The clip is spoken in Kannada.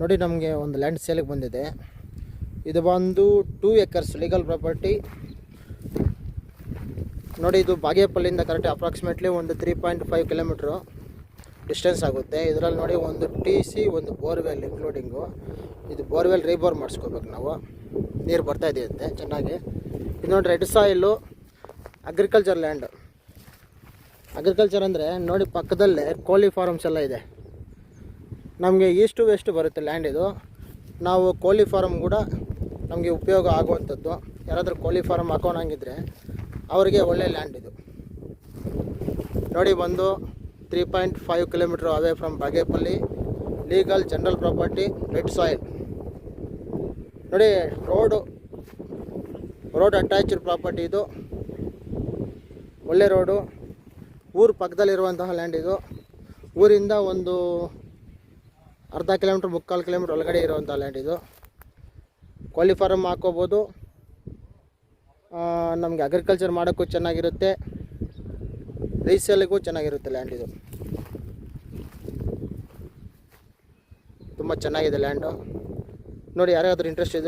ನೋಡಿ ನಮಗೆ ಒಂದು ಲ್ಯಾಂಡ್ ಸೇಲಿಗೆ ಬಂದಿದೆ. ಇದು ಬಂದು ಟೂ ಎಕರ್ಸ್ ಲೀಗಲ್ ಪ್ರಾಪರ್ಟಿ ನೋಡಿ ಇದು ಬಾಗೇಪಲ್ಲಿಂದ ಕರೆಕ್ಟ್ ಅಪ್ರಾಕ್ಸಿಮೇಟ್ಲಿ ಒಂದು three point five kilometre distance ಆಗುತ್ತೆ. ಇದರಲ್ಲಿ ನೋಡಿ ಒಂದು ಟಿ ಸಿ ಒಂದು ಬೋರ್ವೆಲ್ ಇನ್ಕ್ಲೂಡಿಂಗು ಇದು ಬೋರ್ವೆಲ್ ರೀಬೋರ್ ಮಾಡಿಸ್ಕೋಬೇಕು ನಾವು. ನೀರು ಬರ್ತಾ ಇದೆಯಂತೆ ಚೆನ್ನಾಗಿ. ಇದು ನೋಡಿ red soil agriculture land agriculture ಅಂದರೆ ನೋಡಿ ಪಕ್ಕದಲ್ಲೇ ಕೋಳಿ ಫಾರ್ಮ್ಸ್ ಎಲ್ಲ ಇದೆ. ನಮಗೆ ಈಸ್ಟು ವೆಸ್ಟ್ ಬರುತ್ತೆ ಲ್ಯಾಂಡ್ ಇದು. ನಾವು ಕೋಳಿ ಫಾರಮ್ ಕೂಡ ನಮಗೆ ಉಪಯೋಗ ಆಗುವಂಥದ್ದು. ಯಾರಾದರೂ ಕೋಳಿ ಫಾರಮ್ ಹಾಕೋಣಂಗಿದ್ರೆ ಅವರಿಗೆ ಒಳ್ಳೆ ಲ್ಯಾಂಡ್ ಇದು. ನೋಡಿ ಬಂದು three point five kilometre away from Bagepalli legal general property red soil ನೋಡಿ ರೋಡು ರೋಡ್ ಅಟ್ಯಾಚ್ಡ್ ಪ್ರಾಪರ್ಟಿ ಇದು. ಒಳ್ಳೆ ರೋಡು ಊರು ಪಕ್ಕದಲ್ಲಿರುವಂತಹ ಲ್ಯಾಂಡ್ ಇದು. ಊರಿಂದ ಒಂದು ಅರ್ಧ ಕಿಲೋಮೀಟ್ರ್, ಮುಕ್ಕಾಲು ಕಿಲೋಮೀಟ್ರ್ ಒಳಗಡೆ ಇರುವಂಥ ಲ್ಯಾಂಡ್ ಇದು. ಕೋಳಿ ಫಾರಮ್ ಹಾಕೋಬೋದು ನಮಗೆ ಅಗ್ರಿಕಲ್ಚರ್ ಮಾಡೋಕ್ಕೂ ಚೆನ್ನಾಗಿರುತ್ತೆ. ರೀಸೇಲಿಗೂ ಚೆನ್ನಾಗಿರುತ್ತೆ ಲ್ಯಾಂಡ್ ಇದು. ತುಂಬ ಚೆನ್ನಾಗಿದೆ ಲ್ಯಾಂಡು ನೋಡಿ, ಯಾರಿಗಾದ್ರೂ ಇಂಟ್ರೆಸ್ಟ್ ಇದೆ